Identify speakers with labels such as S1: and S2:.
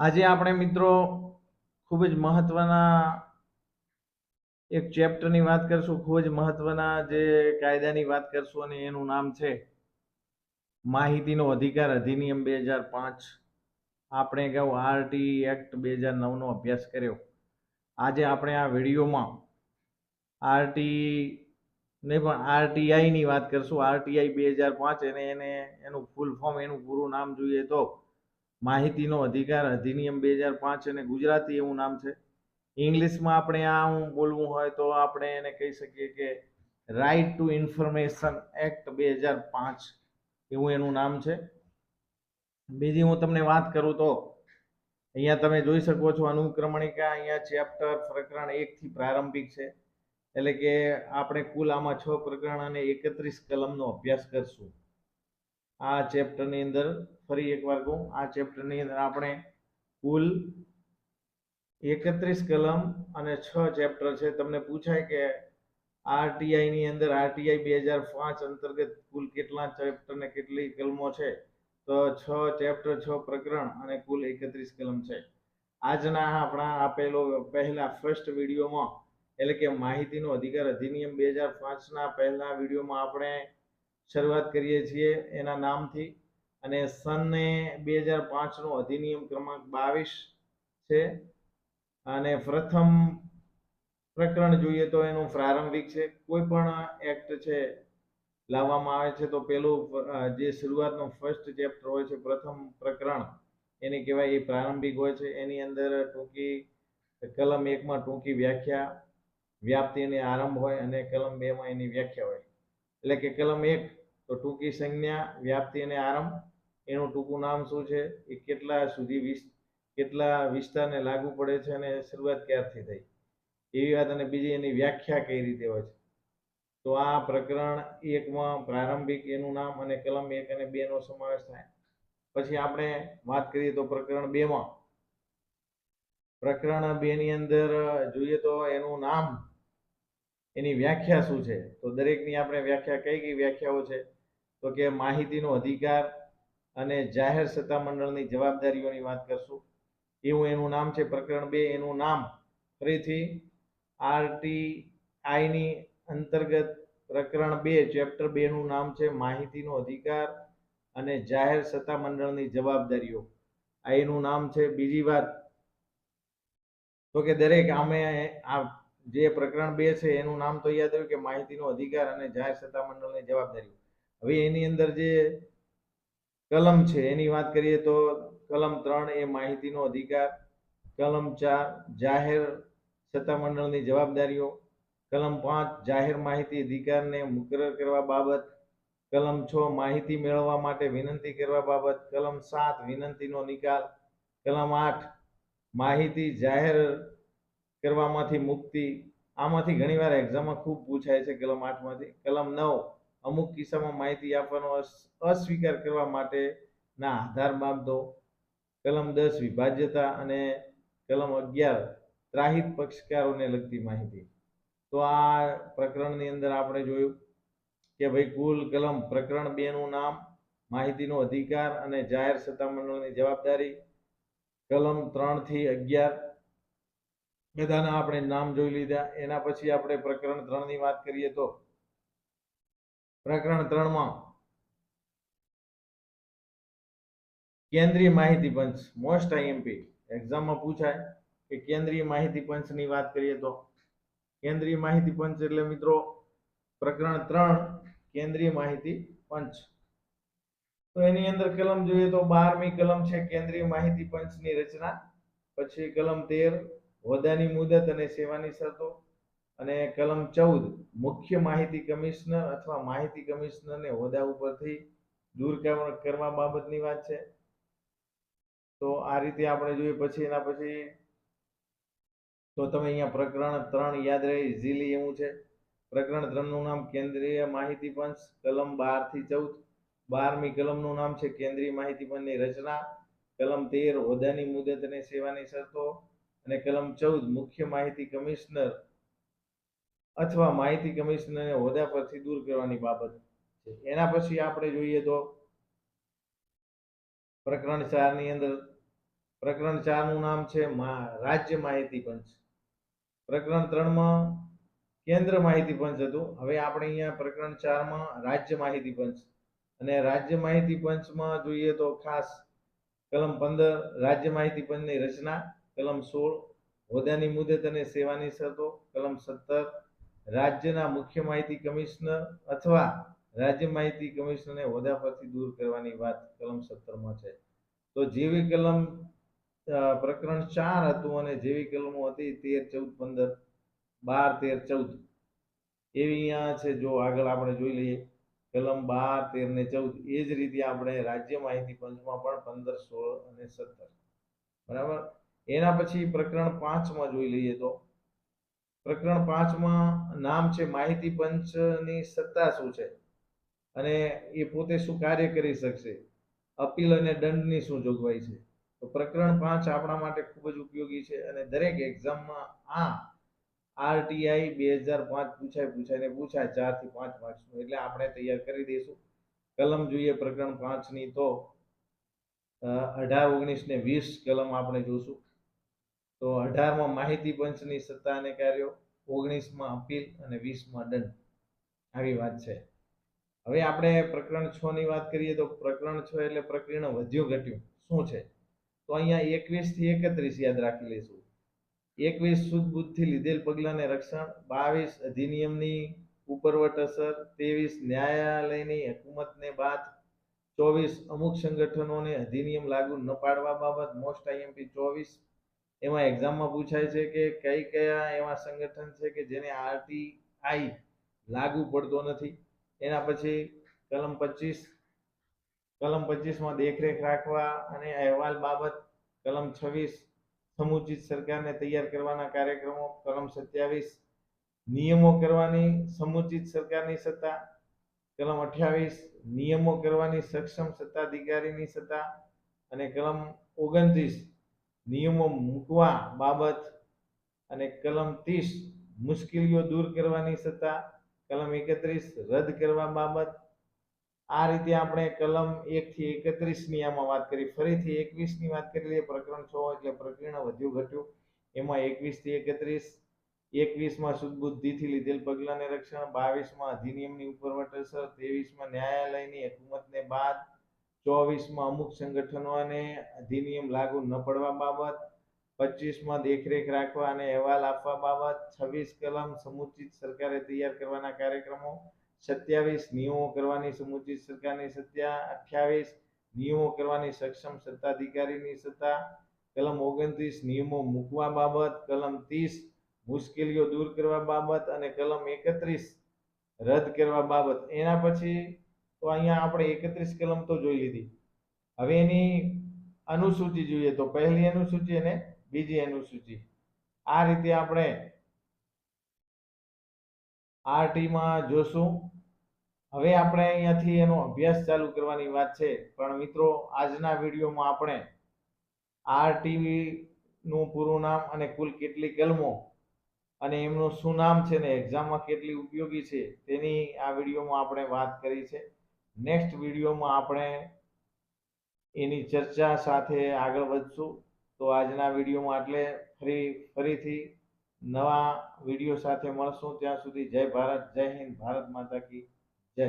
S1: આજે આપણે મિત્રો ખૂબ જ મહત્વના એક ચેપ્ટરની વાત કરશું, ખૂબ જ મહત્વના જે કાયદાની વાત કરશું અને એનું નામ છે માહિતીનો અધિકાર અધિનિયમ બે હજાર પાંચ. આપણે અગાઉ આરટી એક્ટ બે હજાર નવનો અભ્યાસ કર્યો. આજે આપણે આ વિડીયોમાં આરટી ને પણ આરટીઆઈની વાત કરશું. આરટીઆઈ બે હજાર પાંચ, એને એને એનું ફૂલ ફોર્મ, એનું પૂરું નામ જોઈએ તો માહિતીનો અધિકાર અધિનિયમ બે હજાર પાંચ અને ગુજરાતી એવું નામ છે. ઇંગ્લિશમાં આપણે આ હું બોલવું હોય તો આપણે એને કહી શકીએ કે રાઇટ ટુ ઇન્ફોર્મેશન એક્ટ બે હજાર પાંચ એવું એનું નામ છે. બીજી હું તમને વાત કરું તો અહીંયા તમે જોઈ શકો છો અનુક્રમણિકા અહીંયા ચેપ્ટર પ્રકરણ એકથી પ્રારંભિક છે. એટલે કે આપણે કુલ આમાં છ પ્રકરણ અને એકત્રીસ કલમનો અભ્યાસ કરશું. આ ચેપ્ટરની અંદર ફરી એકવાર કહું, આ ચેપ્ટરની અંદર આપણે કુલ એકત્રીસ કલમ અને છ ચેપ્ટર છે. તમને પૂછાય કે આરટીઆઈની અંદર, આરટીઆઈ બે હજાર પાંચ અંતર્ગત કુલ કેટલા ચેપ્ટર ને કેટલી કલમો છે? તો છ ચેપ્ટર છ પ્રકરણ અને કુલ એકત્રીસ કલમ છે. આજના આપણા આપેલો પહેલા ફર્સ્ટ વિડીયોમાં એટલે કે માહિતીનો અધિકાર અધિનિયમ બે હજાર પાંચના પહેલા વિડીયોમાં આપણે શરૂઆત કરીએ છીએ એના નામથી અને સનને બે હજાર પાંચનો અધિનિયમ ક્રમાંક બાવીસ છે. અને પ્રથમ પ્રકરણ જોઈએ તો એનું પ્રારંભિક છે. કોઈ પણ એક્ટ છે લાવવામાં આવે છે તો પેલું જે શરૂઆતનો ફર્સ્ટ ચેપ્ટર હોય છે, પ્રથમ પ્રકરણ, એને કહેવાય એ પ્રારંભિક હોય છે. એની અંદર ટૂંકી કલમ એકમાં ટૂંકી વ્યાખ્યા વ્યાપ્તિ અને આરંભ હોય અને કલમ બેમાં એની વ્યાખ્યા હોય. એટલે કે કલમ એક તો ટૂંકી સંજ્ઞા, વ્યાપ્તિ અને આરંભ, એનું ટૂંકું નામ શું છે? એ કેટલા સુધી કેટલા વિસ્તારને લાગુ પડે છે અને શરૂઆત ક્યારથી થઈ? એવી વાત અને બીજી એની વ્યાખ્યા કઈ રીતે હોય છે? તો આ પ્રકરણ એકમાં પ્રારંભિક એનું નામ અને કલમ એક અને બે નો સમાવેશ થાય. પછી આપણે વાત કરીએ તો પ્રકરણ બે માં. પ્રકરણ બે ની અંદર જોઈએ તો એનું નામ, એની વ્યાખ્યા શું છે? તો દરેકની આપણે વ્યાખ્યા કઈ કઈ વ્યાખ્યાઓ છે? તો કે માહિતીનો અધિકાર અને જાહેર સત્તામંડળની જવાબદારીઓની વાત કરશું. એવું એનું નામ છે પ્રકરણ બે. એનું નામ ફરીથી આરટીઆઈ ની અંતર્ગત પ્રકરણ બે, ચેપ્ટર બે નું નામ છે માહિતીનો અધિકાર અને જાહેર સત્તામંડળની જવાબદારીઓ. આ એનું નામ છે બીજી વાત. તો કે દરેક આમે આ જે પ્રકરણ બે છે એનું નામ તો યાદ રહ્યું કે માહિતીનો અધિકાર અને જાહેર સત્તામંડળની જવાબદારીઓ. હવે એની અંદર જે કલમ છે, એની વાત કરીએ તો કલમ ત્રણ એ માહિતીનો અધિકાર, કલમ ચાર જાહેર સત્તામંડળની જવાબદારીઓ, કલમ પાંચ જાહેર માહિતી અધિકારને મુકરર કરવા બાબત, કલમ છ માહિતી મેળવવા માટે વિનંતી કરવા બાબત, કલમ સાત વિનંતીનો નિકાલ, કલમ આઠ માહિતી જાહેર કરવામાંથી મુક્તિ. આમાંથી ઘણીવાર એક્ઝામમાં ખૂબ પૂછાય છે કલમ આઠમાંથી. કલમ નવ અમુક કિસ્સામાં માહિતી આપવાનો અસ- અસ્વીકાર કરવા માટેના આધાર બાબતો કલમ દસ વિભાજ્યતા અને કલમ અગિયાર ત્રાહિત પક્ષકારોને લગતી માહિતી. તો આ પ્રકરણની અંદર આપણે જોયું કે ભાઈ કુલ કલમ પ્રકરણ બે નું નામ, માહિતીનો અધિકાર અને જાહેર સત્તામંડળની જવાબદારી, કલમ ત્રણથી અગિયાર, બધાના આપણે નામ જોઈ લીધા. એના પછી આપણે પ્રકરણ ત્રણની વાત કરીએ તો પ્રકરણ ત્રણમાં કેન્દ્રીય માહિતી પંચ મોસ્ટ આઈએમપી એક્ઝામમાં પૂછાય કે કેન્દ્રીય માહિતી પંચની વાત કરીએ તો? કેન્દ્રીય માહિતી પંચ એટલે મિત્રો પ્રકરણ ત્રણ, કેન્દ્રીય માહિતી પંચ. તો એની અંદર કલમ જોઈએ તો બારમી કલમ છે કેન્દ્રીય માહિતી પંચની રચના, પછી કલમ તેર, હોદ્દાની મુદત અને સેવાની શરતો અને કલમ ચૌદ, મુખ્ય માહિતી કમિશનર અથવા માહિતી કમિશનરને હોદ્દા ઉપરથી દૂર કરવા બાબતની વાત છે. તો આ રીતે આપણે જોઈએ પછી એના પછી તો તમે અહીંયા પ્રકરણ ત્રણ યાદ રહે ઇઝીલી એવું છે. પ્રકરણ ત્રણનું નામ કેન્દ્રીય માહિતી પંચ, કલમ બારથી ચૌદ. બારમી કલમનું નામ છે કેન્દ્રીય માહિતી પંચની રચના. કલમ તેર, હોદ્દાની મુદત અને સેવાની શરતો. અને કલમ ચૌદ, મુખ્ય માહિતી કમિશનર અથવા માહિતી કમિશનરને હોદ્દા પરથી દૂર કરવાની બાબત છે. એના પછી આપણે જોઈએ તો પ્રકરણ ચારની અંદર, પ્રકરણ ચારનું નામ છે રાજ્ય માહિતી પંચ. પ્રકરણ ત્રણમાં કેન્દ્ર માહિતી પંચ હતું. હવે આપણે અહીંયા પ્રકરણ ચારમાં રાજ્ય માહિતી પંચ અને રાજ્ય માહિતી પંચમાં જોઈએ તો ખાસ કલમ પંદર, રાજ્ય માહિતી પંચની રચના, કલમ સોળ, હોદ્દાની મુદત અને સેવાની શરતો, કલમ સત્તર રાજ્યના મુખ્ય માહિતી કમિશનર અથવા રાજ્ય માહિતી કમિશનરને હોદ્દા પરથી દૂર કરવાની વાત કલમ સત્તરમાં છે. તો જેવી કલમ પ્રકરણ ચાર હતું અને જેવી કલમો હતી તેર, ચૌદ, પંદર, બાર, તેર, ચૌદ. એવી અહીંયા છે, જો આગળ આપણે જોઈ લઈએ, કલમ બાર, તેર ને ચૌદ, એ જ રીતે આપણે રાજ્ય માહિતી પંચમાં પણ પંદર, સોળ અને સત્તર. બરાબર? એના પછી પ્રકરણ પાંચમાં જોઈ લઈએ તો પ્રકરણ પાંચમાં નામ છે માહિતી પંચની સત્તા શું છે? અને એ પોતે શું કાર્ય કરી શકશે? અપીલ અને દંડની શું જોગવાઈ છે? તો પ્રકરણ પાંચ આપણા માટે ખૂબ જ ઉપયોગી છે અને દરેક એક્ઝામમાં આ આરટીઆઈ બે હજાર પાંચ પૂછાય પૂછાય પૂછાય ચારથી પાંચ માર્ક્સનું. એટલે આપણે તૈયાર કરી દઈશું. કલમ જોઈએ પ્રકરણ પાંચની તો અઢાર ઓગણીસ ને વીસ કલમ આપણે જોશું. તો અઢારમાં માહિતી પંચની સત્તાને કાર્યો ઓગણીસમાં અપીલ અને વીસમાં દંડ. આવી વાત છે. હવે આપણે પ્રકરણ છ ની વાત કરીએ તો પ્રકરણ છ એટલે પ્રકરણ વધ્યું ઘટ્યું. શું છે? તો અહીંયા એકવીસથી એકત્રીસ યાદ રાખી લઈશું. એકવીસ શુદ્ધ બુદ્ધથી લીધેલ પગલાંને રક્ષણ, બાવીસ અધિનિયમની ઉપરવટ અસર, ત્રેવીસ ન્યાયાલયની હકુમતને બાદ, ચોવીસ અમુક સંગઠનોને અધિનિયમ લાગુ ન પાડવા બાબત, મોસ્ટ આઈએમપી ચોવીસ એમાં એક્ઝામમાં પૂછાય છે કે કઈ કયા એવા સંગઠન છે કે જેને આરટીઆઈ લાગુ પડતો નથી. એના પછી કલમ પચીસ, કલમ પચીસમાં દેખરેખ રાખવા અને અહેવાલ બાબત કલમ છવ્વીસ, સમુચિત સરકારને તૈયાર કરવાના કાર્યક્રમો કલમ સત્યાવીસ, નિયમો કરવાની સમુચિત સરકારની સત્તા, કલમ અઠ્યાવીસ, નિયમો કરવાની સક્ષમ સત્તાધિકારીની સત્તા અને કલમ ઓગણત્રીસ નિયમો મૂકવા બાબત અને કલમ ત્રીસ મુશ્કેલીઓ દૂર કરવાની સત્તા, કલમ એકત્રીસ રદ કરવા બાબત. આ રીતે આપણે કલમ એક થી એકત્રીસ આમાં વાત કરી. ફરીથી એકવીસની વાત કરી લઈએ. પ્રકરણ છ એટલે પ્રકરણ વધ્યું ઘટ્યું. એમાં એકવીસથી એકત્રીસ, એકવીસમાં સુદબુદ્ધિથી લીધેલ પગલાંને રક્ષણ, બાવીસમાં અધિનિયમની ઉપરવટ અસર ત્રેવીસમાં ન્યાયાલયની હકુમતને બાદ ચોવીસમાં અમુક સંગઠનોને અધિનિયમ લાગુ ન પડવા બાબત, પચીસમાં દેખરેખ રાખવા અને અહેવાલ આપવા બાબત, છવ્વીસ કલમ સમુચિત સરકારે તૈયાર કરવાના કાર્યક્રમો, સત્યાવીસ નિયમો કરવાની સમુચિત સરકારની સત્તા, અઠ્યાવીસ નિયમો કરવાની સક્ષમ સત્તાધિકારીની સત્તા, કલમ ઓગણત્રીસ નિયમો મૂકવા બાબત, કલમ ત્રીસ મુશ્કેલીઓ દૂર કરવા બાબત અને કલમ એકત્રીસ રદ કરવા બાબત. એના પછી તો અહીંયા આપણે એકત્રીસ કલમ તો જોઈ લીધી. હવે એની અનુસૂચિ જોઈએ તો પહેલી અનુસૂચિ અને બીજી અનુસૂચિ. આ રીતે આપણે RT માં જોશું. હવે આપણે અહીંયાથી એનો અભ્યાસ ચાલુ કરવાની વાત છે. પણ મિત્રો, આજના વિડીયોમાં આપણે આરટીવી નું પૂરું નામ અને કુલ કેટલી કલમો અને એમનું શું નામ છે ને એક્ઝામમાં કેટલી ઉપયોગી છે તેની આ વિડીયોમાં આપણે વાત કરી છે. નેક્સ્ટ વિડીયોમાં આપણે એની ચર્ચા સાથે આગળ વધશું. તો આજના વિડીયોમાં એટલે ફરી, ફરીથી નવા વીડિયો સાથે મળશું. ત્યાં સુધી જય ભારત, જય હિન્દ, ભારત માતા કી જય.